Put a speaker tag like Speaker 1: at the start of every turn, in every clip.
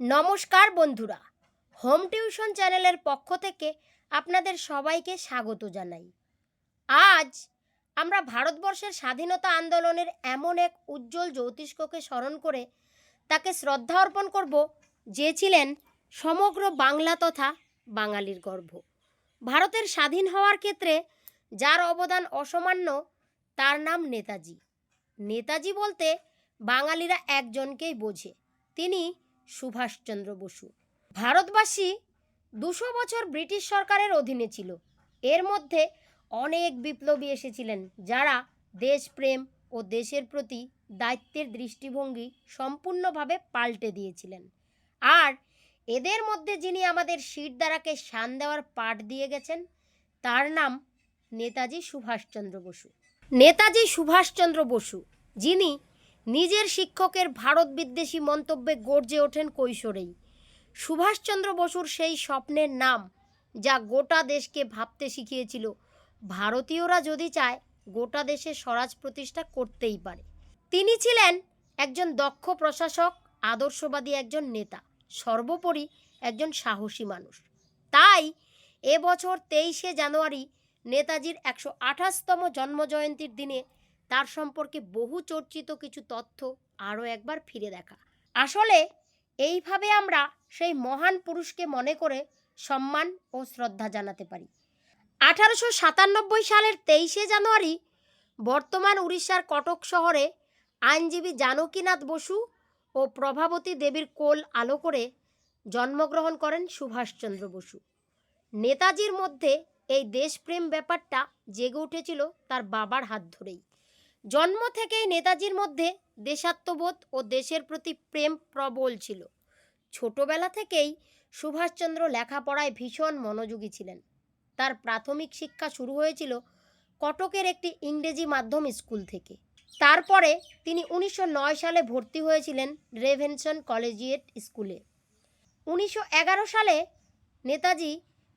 Speaker 1: নমস্কার বন্ধুরা, home tuition চ্যানেলের পক্ষ থেকে আপনাদের সবাইকে স্বাগত জানাই। আজ আমরা ভারতবর্ষের স্বাধীনতা আন্দোলনের এমন এক উজ্জ্বল জ্যোতিষ্ককে স্মরণ করে তাকে শ্রদ্ধা অর্পণ করব, যে ছিলেন সমগ্র বাংলা তথা বাঙালির গর্ভ ভারতের স্বাধীন হওয়ার ক্ষেত্রে যার অবদান অসামান্য, তার নাম নেতাজি। নেতাজি বলতে বাঙালিরা একজনকেই বোঝে। তিনি সুভাষচন্দ্র বসু। ভারতবাসী দুশো বছর ব্রিটিশ সরকারের অধীনে ছিল। এর মধ্যে অনেক বিপ্লবী এসেছিলেন, যারা দেশপ্রেম ও দেশের প্রতি দায়িত্বের দৃষ্টিভঙ্গি সম্পূর্ণভাবে পাল্টে দিয়েছিলেন। আর এদের মধ্যে যিনি আমাদের শিরদারাকে শান দেওয়ার পাঠ দিয়ে গেছেন, তার নাম নেতাজি সুভাষচন্দ্র বসু। নেতাজি সুভাষচন্দ্র বসু, যিনি নিজের শিক্ষকের ভারত বিদ্বেষী মন্তব্যে গর্জে ওঠেন কৈশোরেই। সুভাষচন্দ্র বসুর সেই স্বপ্নের নাম, যা গোটা দেশকে ভাবতে শিখিয়েছিল, ভারতীয়রা যদি চায়, গোটা দেশে স্বরাজ প্রতিষ্ঠা করতেই পারে। তিনি ছিলেন একজন দক্ষ প্রশাসক, আদর্শবাদী একজন নেতা, সর্বোপরি একজন সাহসী মানুষ। তাই এবছর তেইশে জানুয়ারি নেতাজির একশো আঠাশতম জন্মজয়ন্তীর দিনে তার সম্পর্কে বহু চর্চিত কিছু তথ্য আরও একবার ফিরে দেখা। আসলে এইভাবে আমরা সেই মহান পুরুষকে মনে করে সম্মান ও শ্রদ্ধা জানাতে পারি। আঠারোশো সাতানব্বই সালের তেইশে জানুয়ারি বর্তমান উড়িষ্যার কটক শহরে আইনজীবী জানকীনাথ বসু ও প্রভাবতী দেবীর কোল আলো করে জন্মগ্রহণ করেন সুভাষচন্দ্র বসু। নেতাজির মধ্যে এই দেশপ্রেম ব্যাপারটা জেগে উঠেছিল তার বাবার হাত ধরেই। জন্ম থেকেই নেতাজির মধ্যে দেশাত্মবোধ ও দেশের প্রতি প্রেম প্রবল ছিল। ছোটবেলা থেকেই সুভাষচন্দ্র লেখাপড়ায় ভীষণ মনোযোগী ছিলেন। তার প্রাথমিক শিক্ষা শুরু হয়েছিল কটকের একটি ইংরেজি মাধ্যম স্কুল থেকে। তারপরে তিনি উনিশশো নয় সালে ভর্তি হয়েছিলেন রেভেনশন কলেজিয়েট স্কুলে। উনিশশো এগারো সালে নেতাজি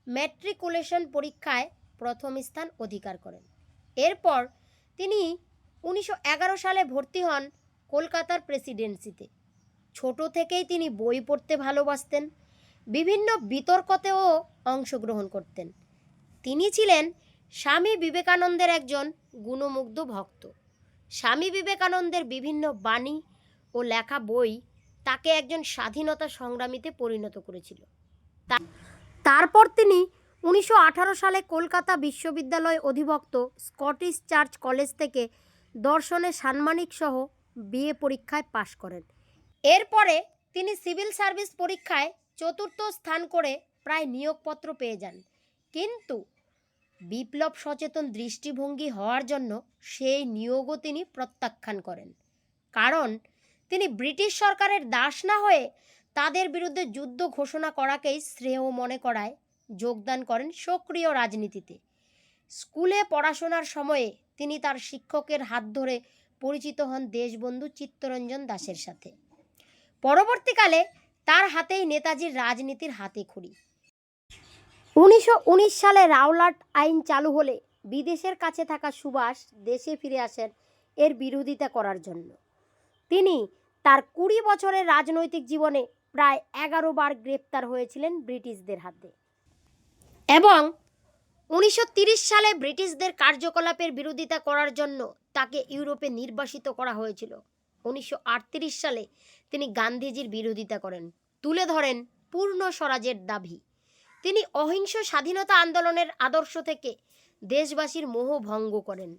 Speaker 1: ম্যাট্রিকুলেশন পরীক্ষায় প্রথম স্থান অধিকার করেন। এরপর তিনি উনিশশো এগারো সালে ভর্তি হন কলকাতার প্রেসিডেন্সিতে। ছোট থেকেই তিনি বই পড়তে ভালোবাসতেন, বিভিন্ন বিতর্কতেও অংশগ্রহণ করতেন। তিনি ছিলেন স্বামী বিবেকানন্দের একজন গুণমুগ্ধ ভক্ত। স্বামী বিবেকানন্দের বিভিন্ন বাণী ও লেখা বই তাকে একজন স্বাধীনতা সংগ্রামীতে পরিণত করেছিল। তারপর তিনি উনিশশো আঠারো সালে কলকাতা বিশ্ববিদ্যালয় অধিভক্ত স্কটিশ চার্চ কলেজ থেকে দর্শনে সাম্মানিক সহ বিএ পরীক্ষায় পাশ করেন। এরপরে তিনি সিভিল সার্ভিস পরীক্ষায় চতুর্থ স্থান করে প্রায় নিয়োগপত্র পেয়ে যান। কিন্তু বিপ্লব সচেতন দৃষ্টিভঙ্গি হওয়ার জন্য সেই নিয়োগও তিনি প্রত্যাখ্যান করেন। কারণ তিনি ব্রিটিশ সরকারের দাস না হয়ে তাদের বিরুদ্ধে যুদ্ধ ঘোষণা করাকেই শ্রেয় মনে করায় যোগদান করেন সক্রিয় রাজনীতিতে। স্কুলে পড়াশোনার সময়ে তিনি তার শিক্ষকের হাত ধরে পরিচিত হন দেশবন্ধু চিত্তরঞ্জন দাসের সাথে। পরবর্তীকালে তার হাতেই নেতাজির রাজনীতির হাতে খড়ি। উনিশশো উনিশ সালে রাওলাট আইন চালু হলে বিদেশের কাছে থাকা সুভাষ দেশে ফিরে আসেন এর বিরোধিতা করার জন্য। তিনি তার কুড়ি বছরের রাজনৈতিক জীবনে প্রায় এগারো বার গ্রেপ্তার হয়েছিলেন ব্রিটিশদের হাতে। এবং উনিশশো সালে ব্রিটিশদের কার্যকলাপের বিরোধিতা করার জন্য তাকে ইউরোপে নির্বাসিত করা হয়েছিল। উনিশশো আটত্রিশ সালে তিনি গান্ধীজির বিরোধিতা করেন। তুলে ধরেন পূর্ণ স্বরাজের দাবি। তিনি অহিংস স্বাধীনতা আন্দোলনের আদর্শ থেকে দেশবাসীর মোহ ভঙ্গ করেন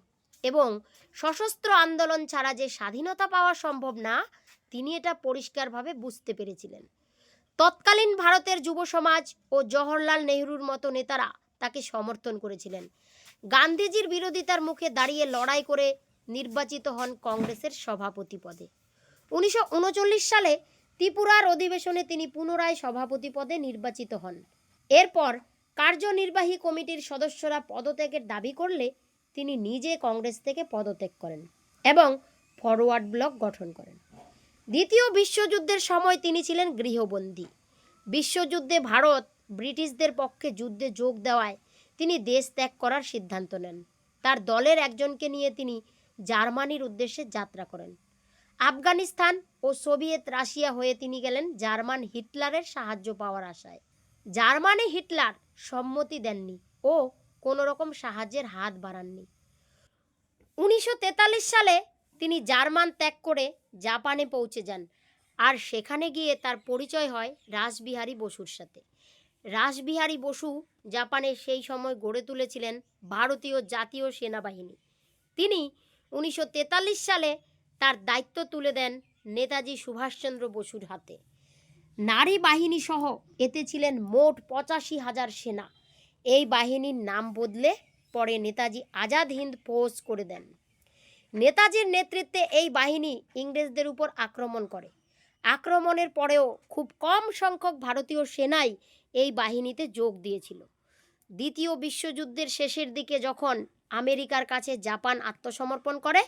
Speaker 1: এবং সশস্ত্র আন্দোলন ছাড়া যে স্বাধীনতা পাওয়া সম্ভব না, তিনি এটা পরিষ্কারভাবে বুঝতে পেরেছিলেন। তৎকালীন ভারতের যুব সমাজ ও জওহরলাল নেহরুর মতো নেতারা তাকে সমর্থন করেছিলেন। গান্ধীজির বিরোধিতার মুখে দাঁড়িয়ে লড়াই করে নির্বাচিত হন কংগ্রেসের সভাপতি পদে। উনিশশো উনচল্লিশ সালে ত্রিপুরার অধিবেশনে তিনি পুনরায় সভাপতি পদে নির্বাচিত হন। এরপর কার্যনির্বাহী কমিটির সদস্যরা পদত্যাগের দাবি করলে তিনি নিজে কংগ্রেস থেকে পদত্যাগ করেন এবং ফরওয়ার্ড ব্লক গঠন করেন। দ্বিতীয় বিশ্বযুদ্ধের সময় তিনি ছিলেন গৃহবন্দী। বিশ্বযুদ্ধে ভারত ব্রিটিশদের পক্ষে যুদ্ধে যোগ দেওয়ায় তিনি দেশ ত্যাগ করার সিদ্ধান্ত নেন। তার দলের একজনকে নিয়ে তিনি জার্মানির উদ্দেশ্যে যাত্রা করেন। আফগানিস্তান ও সোভিয়েত রাশিয়া হয়ে তিনি গেলেন জার্মান হিটলারের সাহায্য পাওয়ার আশায়। জার্মানি হিটলার সম্মতি দেননি ও কোনো রকম সাহায্যের হাত বাড়াননি। উনিশশো তেতাল্লিশ সালে তিনি জার্মান ত্যাগ করে জাপানে পৌঁছে যান আর সেখানে গিয়ে তার পরিচয় হয় রাসবিহারী বসুর সাথে। রাসবিহারী বসু জাপানে সেই সময় গড়ে তুলেছিলেন ভারতীয় জাতীয় সেনাবাহিনী। তিনি উনিশশো তেতাল্লিশ সালে তার দায়িত্ব তুলে দেন নেতাজি সুভাষচন্দ্র বসুর হাতে। নারী বাহিনী সহ এতে ছিলেন মোট পঁচাশি হাজার সেনা। এই বাহিনীর নাম বদলে পরে নেতাজি আজাদ হিন্দ ফৌজ করে দেন। নেতাজির নেতৃত্বে এই বাহিনী ইংরেজদের উপর আক্রমণ করে। আক্রমণের পরেও খুব কম সংখ্যক ভারতীয় সেনাই এই বাহিনীতে যোগ দিয়েছিল। দ্বিতীয় বিশ্বযুদ্ধের শেষের দিকে যখন আমেরিকার কাছে জাপান আত্মসমর্পণ করে,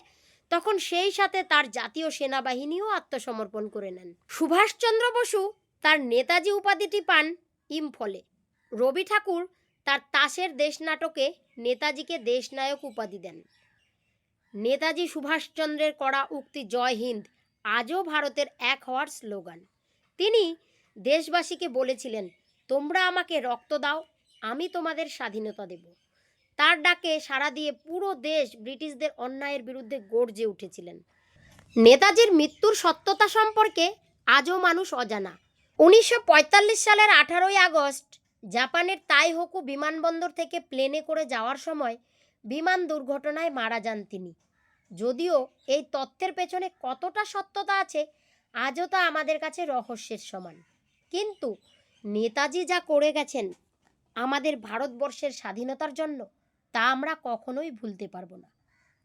Speaker 1: তখন সেই সাথে তার জাতীয় সেনাবাহিনীও আত্মসমর্পণ করে নেন। সুভাষচন্দ্র বসু তার নেতাজি উপাধিটি পান ইম্ফলে। রবি ঠাকুর তার তাসের দেশ নাটকে নেতাজিকে দেশনায়ক উপাধি দেন। নেতাজি সুভাষচন্দ্রের করা উক্তি জয় হিন্দ আজও ভারতের এক হওয়ার স্লোগান। তিনি দেশবাসীকে বলেছিলেন, তোমরা আমাকে রক্ত দাও, আমি তোমাদের স্বাধীনতা দেব। তার ডাকে সাড়া দিয়ে পুরো দেশ ব্রিটিশদের অন্যায়ের বিরুদ্ধে গর্জে উঠেছিলেন। নেতাজির মৃত্যুর সত্যতা সম্পর্কে আজও মানুষ অজানা। উনিশশো পঁয়তাল্লিশ সালের আঠারোই আগস্ট, জাপানের তাইহোকু বিমানবন্দর থেকে প্লেনে করে যাওয়ার সময় বিমান দুর্ঘটনায় মারা যান তিনি। যদিও এই তথ্যের পেছনে কতটা সত্যতা আছে, আজও তা আমাদের কাছে রহস্যের সমান। কিন্তু নেতাজি যা করে গেছেন আমাদের ভারতবর্ষের স্বাধীনতার জন্য, তা আমরা কখনোই ভুলতে পারব না।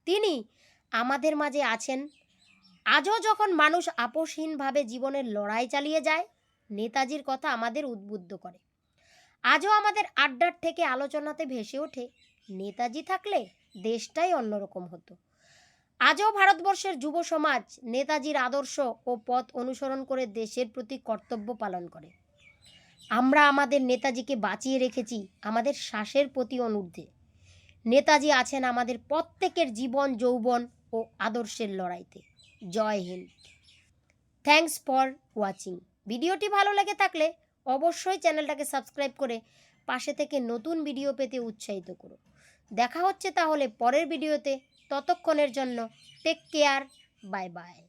Speaker 1: তিনি আমাদের মাঝে আছেন। আজও যখন মানুষ আপোষহীনভাবে জীবনের লড়াই চালিয়ে যায়, নেতাজির কথা আমাদের উদ্বুদ্ধ করে। আজও আমাদের আড্ডার থেকে আলোচনাতে ভেসে ওঠে, নেতাজি থাকলে দেশটাই অন্যরকম হতো। আজও ভারতবর্ষের যুব সমাজ নেতাজির আদর্শ ও পথ অনুসরণ করে দেশের প্রতি কর্তব্য পালন করে। আমরা আমাদের নেতাজিকে বাঁচিয়ে রেখেছি আমাদের শ্বাসের প্রতি অনুর্ধে নেতাজি আছেন আমাদের প্রত্যেকের জীবন, যৌবন ও আদর্শের লড়াইতে। Jai Hind. Thanks for watching. ভিডিওটি ভালো লেগে থাকলে অবশ্যই চ্যানেলটাকে সাবস্ক্রাইব করে পাশে থেকে নতুন ভিডিও পেতে উৎসাহিত করো। দেখা হচ্ছে তাহলে পরের ভিডিওতে। ততক্ষণের জন্য টেক কেয়ার বাই বাই